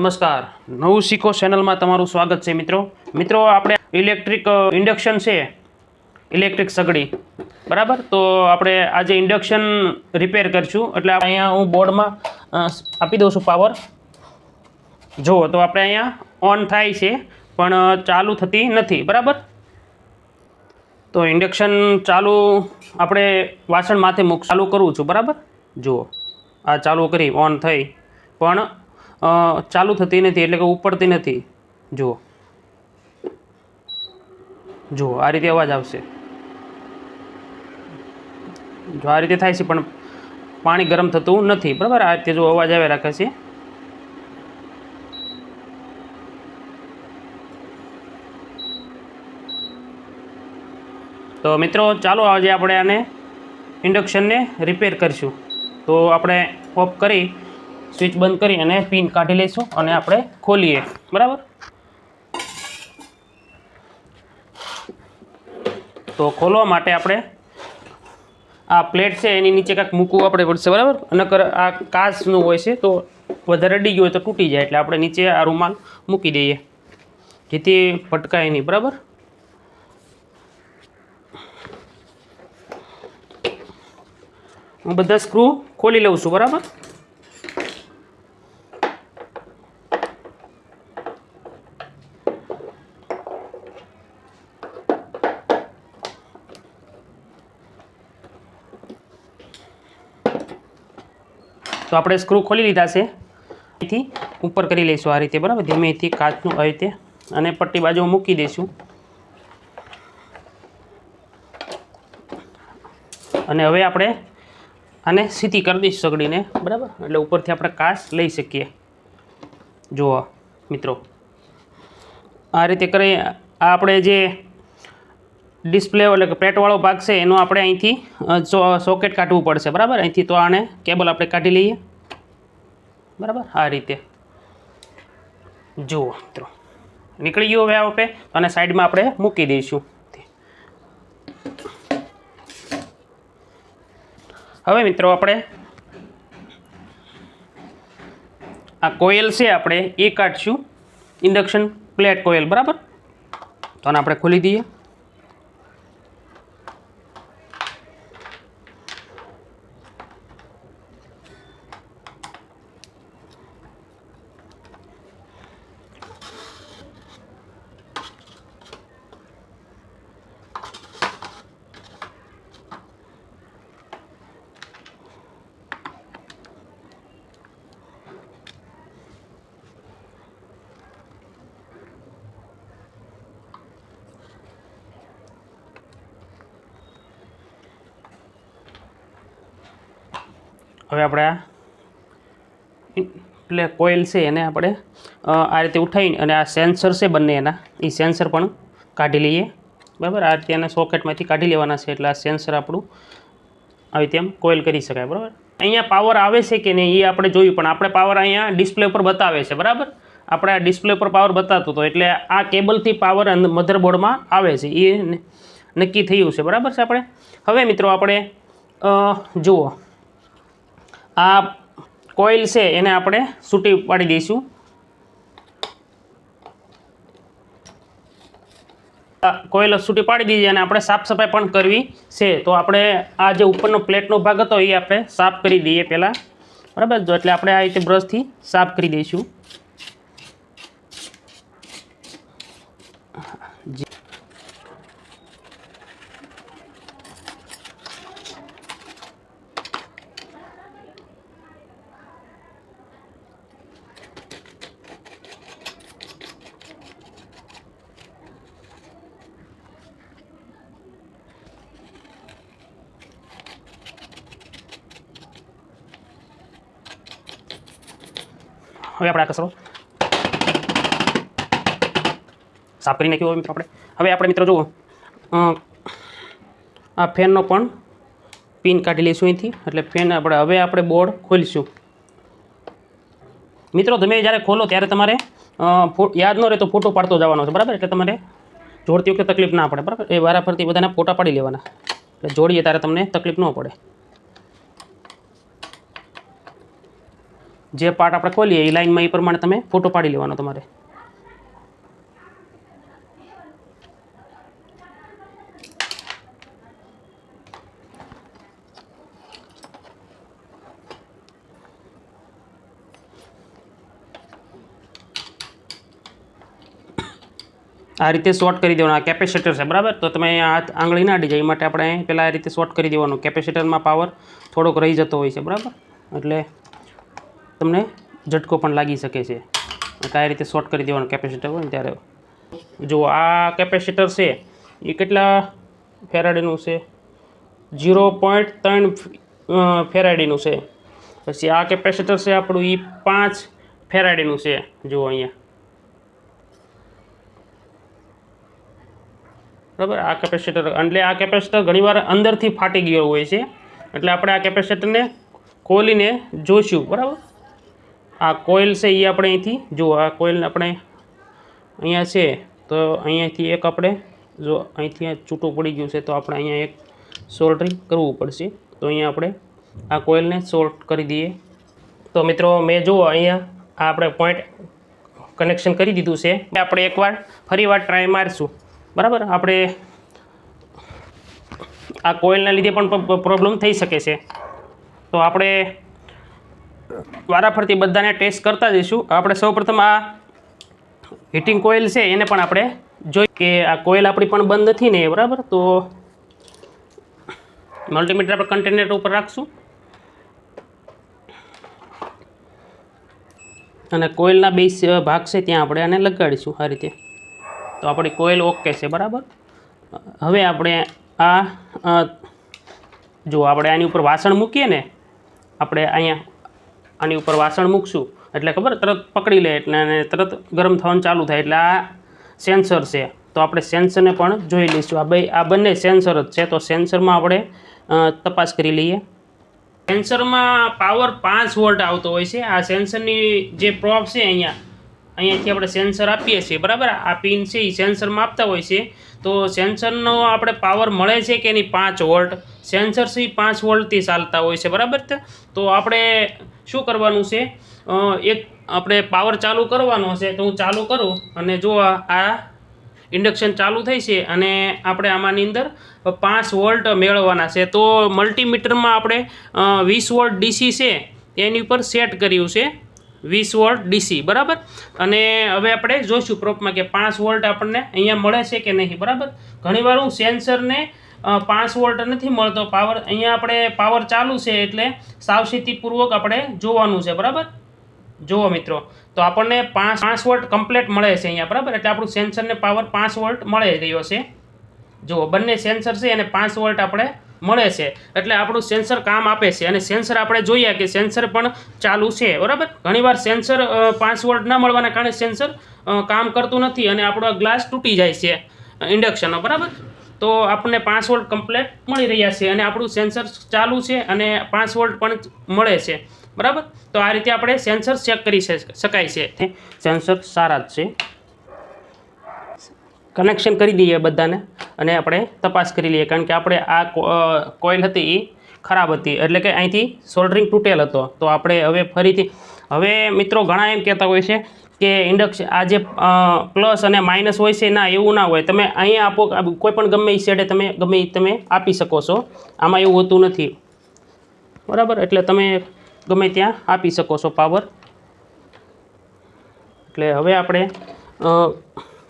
નમસ્કાર. નવું શીખો ચેનલમાં તમારું સ્વાગત છે મિત્રો. મિત્રો, આપણે ઇલેક્ટ્રિક ઇન્ડક્શન છે. ઇલેક્ટ્રિક સગડી. બરાબર? તો આપણે આજે ઇન્ડક્શન રિપેર કરીશું. એટલે અહીંયા હું બોર્ડમાં આપી દઉં છું પાવર. જુઓ, તો આપણે અહીંયા ઓન થાય છે, પણ ચાલુ થતી નથી. બરાબર? તો ઇન્ડક્શન ચાલુ આપણે વાસણ માથે મૂક, ચાલુ કરું છું. બરાબર? જુઓ, આ ચાલુ કરી, ઓન થઈ. પણ ચાલુ થતી નથી, એટલે કે ઉપડતી નથી. જુઓ. જુઓ, આ રીતે અવાજ આવશે. જો આ રીતે થાય છે, પણ પાણી ગરમ થતું નથી. બરાબર? આ રીતે જો અવાજ આવે, રાખે છે. તો મિત્રો, ચાલો આજે આપણે આને ઇન્ડક્શનને રિપેર કરીશું. તો આપણે ઓફ કરી સ્વિચ બંધ કરી અને પિન કાઢી લઈશું અને આપણે ખોલીએ. બરાબર? તો ખોલવા માટે આપણે આ પ્લેટ છે, એની નીચે કાંઈક મૂકવું આપણે પડશે, બરાબર? નકર આ કાચનું હોય છે, તો વધારે અડી ગયું હોય તો તૂટી જાય, એટલે આપણે નીચે આ રૂમાલ મૂકી દઈએ. જેથી ભટકાય નહીં, બરાબર? હું બધા સ્ક્રૂ ખોલી લઉં છું, બરાબર? તો આપણે સ્ક્રૂ ખોલી લીધા છે. અહીંથી ઉપર કરી લઈશું આ રીતે, બરાબર? ધીમેથી કાચનું આવી રીતે અને પટ્ટી બાજુ મૂકી દઈશું. અને હવે આપણે આને સીધી કરી દઈશું સગડીને, બરાબર? એટલે ઉપરથી આપણે કાચ લઈ શકીએ. જુઓ, મિત્રો. આ રીતે કરી, આ આપણે જે ડિસ્પ્લે એટલે કે પ્લેટવાળો ભાગ છે, એનો આપણે અહીંથી સોકેટ કાઢવું પડશે, બરાબર? અહીંથી તો આને કેબલ આપણે કાઢી લઈએ. બરાબર? આ રીતે. જુઓ, મિત્રો. નીકળી ગયું હવે આ આપણે અને સાઈડમાં આપણે મૂકી દઈશું. હવે, મિત્રો, આપણે આ કોયલ છે, આપણે એ કાઢશું. ઇન્ડક્શન પ્લેટ કોયલ, બરાબર? તો આને આપણે ખોલી દઈએ. હવે આપણે આ એટલે કોઇલ છે એને આપણે આ રીતે ઉઠાવીને અને આ સેન્સર છે બંને એના એ સેન્સર પણ કાઢી લઈએ. બરાબર? આ રીતે એના સોકેટમાંથી કાઢી લેવાના છે, એટલે આ સેન્સર આપણું આવી રીતે એમ કોઇલ કરી શકાય, બરાબર? અહીંયા પાવર આવે છે કે નહીં એ આપણે જોયું, પણ આપણે પાવર અહીંયા ડિસ્પ્લે ઉપર બતાવે છે, બરાબર? આપણે આ ડિસ્પ્લે ઉપર પાવર બતાવતું હતો, એટલે આ કેબલથી પાવર મધરબોર્ડમાં આવે છે એ નક્કી થયું છે, બરાબર છે આપણે? હવે મિત્રો આપણે જુઓ. આ કોઇલ છે એને આપણે સૂટી પાડી દઈશું. આ કોઇલ સૂટી પાડી દીધી અને આપણે સાફ સફાઈ પણ કરવી છે. તો આપણે આ જે ઉપરનો પ્લેટનો ભાગ હતો એ આપણે સાફ કરી દઈએ પહેલાં. બરાબર? જો એટલે આપણે આ રીતે બ્રશથી સાફ કરી દઈશું. હવે આપણે આ કચરો સાફ કરી નાખ્યો મિત્રો આપણે. હવે આપણે મિત્રો જુઓ આ ફેનનો પણ પિન કાઢી લઈશું અહીંથી. એટલે ફેન આપણે, હવે આપણે બોર્ડ ખોલીશું. મિત્રો તમે જ્યારે ખોલો ત્યારે તમારે યાદ ન રહે તો ફોટો પાડતો જવાનો છે, બરાબર? એટલે તમારે જોડતી વખતે તકલીફ ના પડે, બરાબર? એ વારાફરતી બધાના ફોટા પાડી લેવાના. એટલે જોડીએ ત્યારે તમને તકલીફ ન પડે. જે પાર્ટ આપણે ખોલીએ, એ લાઇનમાં એ પ્રમાણે તમે ફોટો પાડી લેવાનો તમારે. આ રીતે શોર્ટ કરી દેવાનું. આ કેપેસિટર છે, બરાબર? તો તમે હાથ આંગળી ના અડી જાય, એ માટે આપણે પહેલાં આ રીતે શોર્ટ કરી દેવાનું. કેપેસિટરમાં પાવર થોડોક રહી જતો હોય છે, બરાબર? એટલે તમને ઝટકો પણ લાગી શકે છે. આ રીતે શોર્ટ કરી દેવાનું કેપેસિટર હોય ત્યારે. જો આ કેપેસિટર છે, એ કેટલા ફેરાડીનું છે? ઝીરો પોઈન્ટ ત્રણ ફેરાડીનું છે. પછી આ કેપેસિટર છે આપણું એ પાંચ ફેરાડીનું છે. જુઓ અહીંયા. બરાબર? આ કેપેસિટર એટલે આ કેપેસિટર ઘણીવાર અંદરથી ફાટી ગયો હોય છે. એટલે આપણે આ કેપેસિટરને ખોલીને જોઈશું. બરાબર? આ કોઇલ છે એ આપણે અહીંથી જુઓ આ કોઇલ આપણે અહીંયા છે, તો અહીંયાથી એક આપણે, જો અહીંથી છૂટું પડી ગયું છે, તો આપણે અહીંયા એક સોલ્ટરિંગ કરવું પડશે. તો અહીંયા આપણે આ કોઇલને સોલ્ટ કરી દઈએ. તો મિત્રો, મેં જુઓ અહીંયા આ આપણે પોઈન્ટ કનેક્શન કરી દીધું છે આપણે એકવાર ફરીવાર ટ્રાય મારશું. બરાબર? આપણે આ કોઇલના લીધે પણ પ્રોબ્લેમ થઈ શકે છે. તો આપણે વારાફરતી બધાને ટેસ્ટ કરતા જઈશું. આપણે સૌપ્રથમ આ હીટિંગ કોઇલ છે, એને પણ આપણે જોઈ કે આ કોઇલ આપણી પણ બંધ નથી ને બરાબર? તો મલ્ટીમીટર આપણે કન્ટેનર ઉપર રાખશું. અને કોઇલના બે ભાગ છે, ત્યાં આપણે આને લગાડીશું આ રીતે. તો આપણી કોઇલ ઓકે છે, બરાબર? હવે આપણે આ, જો આપણે આની ઉપર વાસણ મૂકીએ ને, આપણે અહીંયા આની ઉપર વાસણ મૂકશું. એટલે ખબર? તરત પકડી લે એટલે અને તરત ગરમ થવાનું ચાલુ થાય. એટલે આ સેન્સર છે. તો આપણે સેન્સરને પણ જોઈ લઈશું. આ બે, આ બંને સેન્સર જ છે. તો સેન્સરમાં આપણે તપાસ કરી લઈએ. સેન્સરમાં પાવર પાંચ વોલ્ટ આવતો હોય છે. આ સેન્સરની જે પ્રોપ છે અહીંયા અહીંયાથી આપણે સેન્સર આપીએ છીએ, બરાબર? આ પિન છે એ સેન્સરમાં આપતા હોય છે. તો સેન્સરનો આપણે પાવર મળે છે કે એની પાંચ વોલ્ટ. સેન્સર છે એ પાંચ વોલ્ટથી ચાલતા હોય છે, બરાબર તો આપણે શું કરવાનું છે? એક આપણે પાવર ચાલુ કરવાનો છે, તો હું ચાલુ કરું અને જો આ ઇન્ડક્શન ચાલુ થઈ છે અને આપણે આમાંની અંદર પાંચ વોલ્ટ મેળવવાના છે, તો મલ્ટીમીટરમાં આપણે વીસ વોલ્ટ ડીસી છે, એની ઉપર સેટ કર્યું છે. વીસ વોલ્ટ ડીસી, બરાબર? અને હવે આપણે જોઈશું પ્રોપમાં કે પાંચ વોલ્ટ આપણને અહીંયા મળે છે કે નહીં, બરાબર? ઘણીવાર હું સેન્સરને પાંચ વોલ્ટ નથી મળતો, પાવર અહીંયા આપણે પાવર ચાલુ છે એટલે સાવચેતીપૂર્વક આપણે જોવાનું છે, બરાબર? જુઓ મિત્રો, તો આપણને પાંચ પાંચ વોલ્ટ કમ્પ્લેટ મળે છે અહીંયા, બરાબર? એટલે આપણું સેન્સરને પાવર પાંચ વોલ્ટ મળી રહ્યો છે. જુઓ, બંને સેન્સર છે એને પાંચ વોલ્ટ આપણે મળે છે. એટલે આપણું સેન્સર કામ આપે છે. અને સેન્સર આપણે જોઈએ કે સેન્સર પણ ચાલુ છે. બરાબર? ઘણીવાર સેન્સર વોલ્ટ ન મળવાના કારણે સેન્સર કામ કરતું નથી અને આપણો ગ્લાસ તૂટી જાય છે ઇન્ડક્શનનો. બરાબર? તો આપણને વોલ્ટ કમ્પ્લીટ મળી રહ્યા છે અને આપણું સેન્સર ચાલુ છે અને વોલ્ટ પણ મળે છે. બરાબર? તો આ રીતે આપણે સેન્સર ચેક કરી શકાય છે. સેન્સર સારા જ છે. કનેક્શન કરી દઈએ બધાને અને આપણે તપાસ કરી લઈએ. કારણ કે આપણે આ કોઇલ હતી એ ખરાબ હતી. એટલે કે અહીંથી સોલ્ડરિંગ તૂટેલ હતો. તો આપણે હવે ફરીથી, હવે મિત્રો ઘણા એમ કહેતા હોય છે કે ઇન્ડક્શન આ જે પ્લસ અને માઇનસ હોય છે ના એવું ના હોય. તમે અહીંયા આપો કોઈ પણ ગમે એ શેડે તમે, ગમે તમે આપી શકો છો. આમાં એવું હોતું નથી. બરાબર? એટલે તમે ગમે ત્યાં આપી શકો છો પાવર એટલે હવે આપણે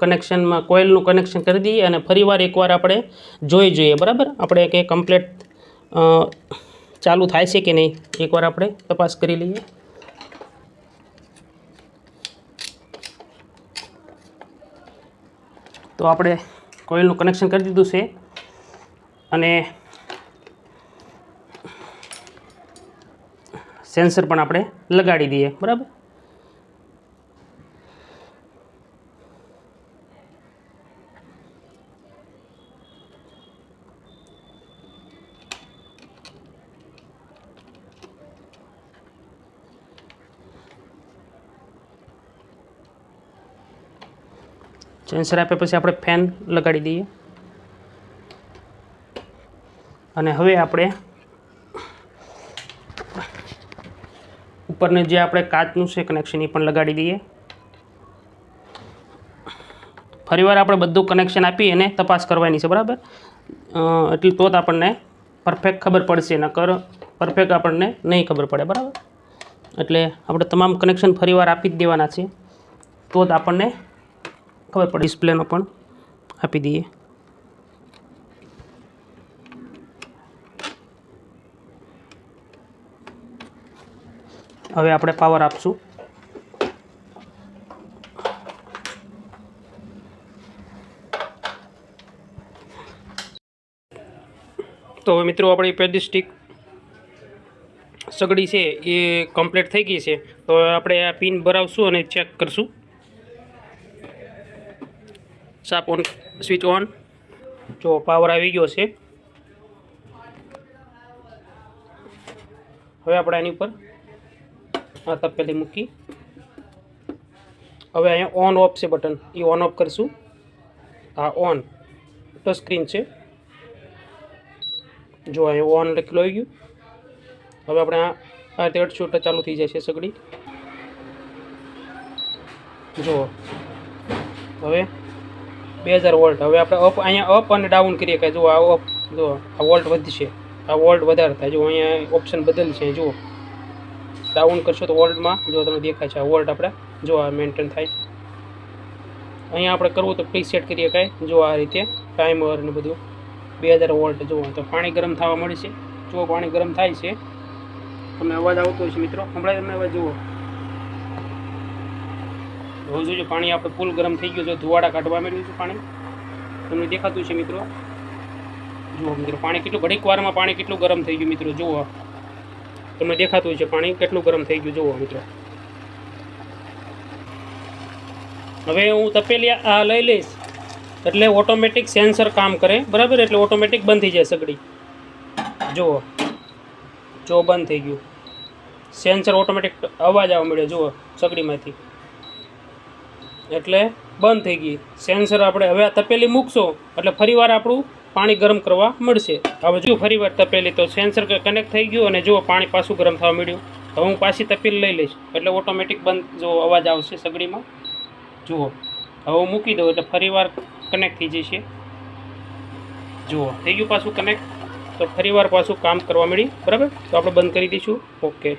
કનેક્શનમાં કોઇલનું કનેક્શન કરી દઈએ અને ફરીવાર એકવાર આપણે જોઈ જોઈએ, બરાબર? આપણે કે કમ્પ્લેટ ચાલુ થાય છે કે નહીં? એકવાર આપણે તપાસ કરી લઈએ. તો આપણે કોઇલનું કનેક્શન કરી દીધું છે અને સેન્સર પણ આપણે લગાડી દઈએ, બરાબર? સેન્સર આપ્યા પછી આપણે ફેન લગાડી દઈએ. અને હવે આપણે ઉપરને જે આપણે કાચનું છે કનેક્શન એ પણ લગાડી દઈએ. ફરીવાર આપણે બધું કનેક્શન આપી અને તપાસ કરવાની છે, બરાબર? એટલે તો જ આપણને પરફેક્ટ ખબર પડશે, નકર પરફેક્ટ આપણને નહીં ખબર પડે, બરાબર? એટલે આપણે તમામ કનેક્શન ફરીવાર આપી જ દેવાના છે. તો જ આપણને ખબર પડે ડિસ્પ્લેનો પણ. આપી દઈએ. હવે આપણે પાવર આપશું. તો હવે મિત્રો આપણી પેડિસ્ટિક સગડી છે એ કમ્પ્લીટ થઈ ગઈ છે. તો આપણે આ પિન ભરાવશું અને ચેક કરશું. સાપ ઓન સ્વિચ ઓન જો પાવર આવી ગયો છે. હવે આપણે એની ઉપર આ તપેલી મૂકી. હવે અહીંયા ઓન ઓફ છે બટન એ ઓન ઓફ કરીશું. આ ઓન ટચ સ્ક્રીન છે. જો અહીંયા ઓન લખેલું આવી ગયું. હવે આપણે આ આ તેડ છૂટ ચાલુ થઈ છે સગડી. જુઓ હવે બે હજાર વોલ્ટ. હવે આપણે અપ અહીંયા અપ અને ડાઉન કરીએ કે જુઓ આ અપ જુઓ, આ વોલ્ટ વધશે. આ વોલ્ટ વધારે થાય. જુઓ, અહીંયા ઓપ્શન બદલશે. જુઓ ડાઉન કરશો તો વોલ્ટમાં જો તમને દેખાય છે આ વોલ્ટ આપણે જો આ મેન્ટેન થાય છે. અહીંયા આપણે કરવું તો પ્રી સેટ કરીએ કાંઈ. જો આ રીતે ટાઈમર ને બધું. બે હજાર વોલ્ટ, જુઓ. તો પાણી ગરમ થવા મળશે જો પાણી ગરમ થાય છે. તમને અવાજ આવતો છે મિત્રો. હમણાં તમે અવાજ જુઓ. હવે જોજો, પાણી આપણે ફૂલ ગરમ થઈ ગયું છે. ધુવાડા કાઢવા માંડ્યું છે પાણી. તમને દેખાતું છે મિત્રો. જુઓ મિત્રો, પાણી કેટલું, ઘડીક વારમાં પાણી કેટલું ગરમ થઈ ગયું મિત્રો, જુઓ. તમને દેખાતું છે પાણી કેટલું ગરમ થઈ ગયું, જુઓ મિત્રો. હવે હું તપેલી આ લઈ લઈશ. એટલે ઓટોમેટિક સેન્સર કામ કરે, બરાબર? એટલે ઓટોમેટિક બંધ થઈ જાય સગડી. જુઓ. જો બંધ થઈ ગયું. સેન્સર ઓટોમેટિક અવાજ આવવા મળ્યો જુઓ, સગડીમાંથી. એટલે બંધ થઈ ગઈ. સેન્સર આપણે હવે આ તપેલી મૂકશો, એટલે ફરીવાર આપણું પાણી ગરમ કરવા મળશે. હવે જો ફરીવાર તપેલી, તો સેન્સર કનેક્ટ થઈ ગયું અને જુઓ પાણી પાછું ગરમ થવા મળ્યું હવે હું પાછી તપેલી લઈ લઈશ, એટલે ઓટોમેટિક બંધ જો અવાજ આવશે સગડીમાં. જુઓ, હવે હું મૂકી દઉં, એટલે ફરીવાર કનેક્ટ થઈ જશે. જુઓ, થઈ ગયું પાછું કનેક્ટ તો ફરીવાર પાછું કામ કરવા મળી બરાબર? તો આપણે બંધ કરી દઈશું. ઓકે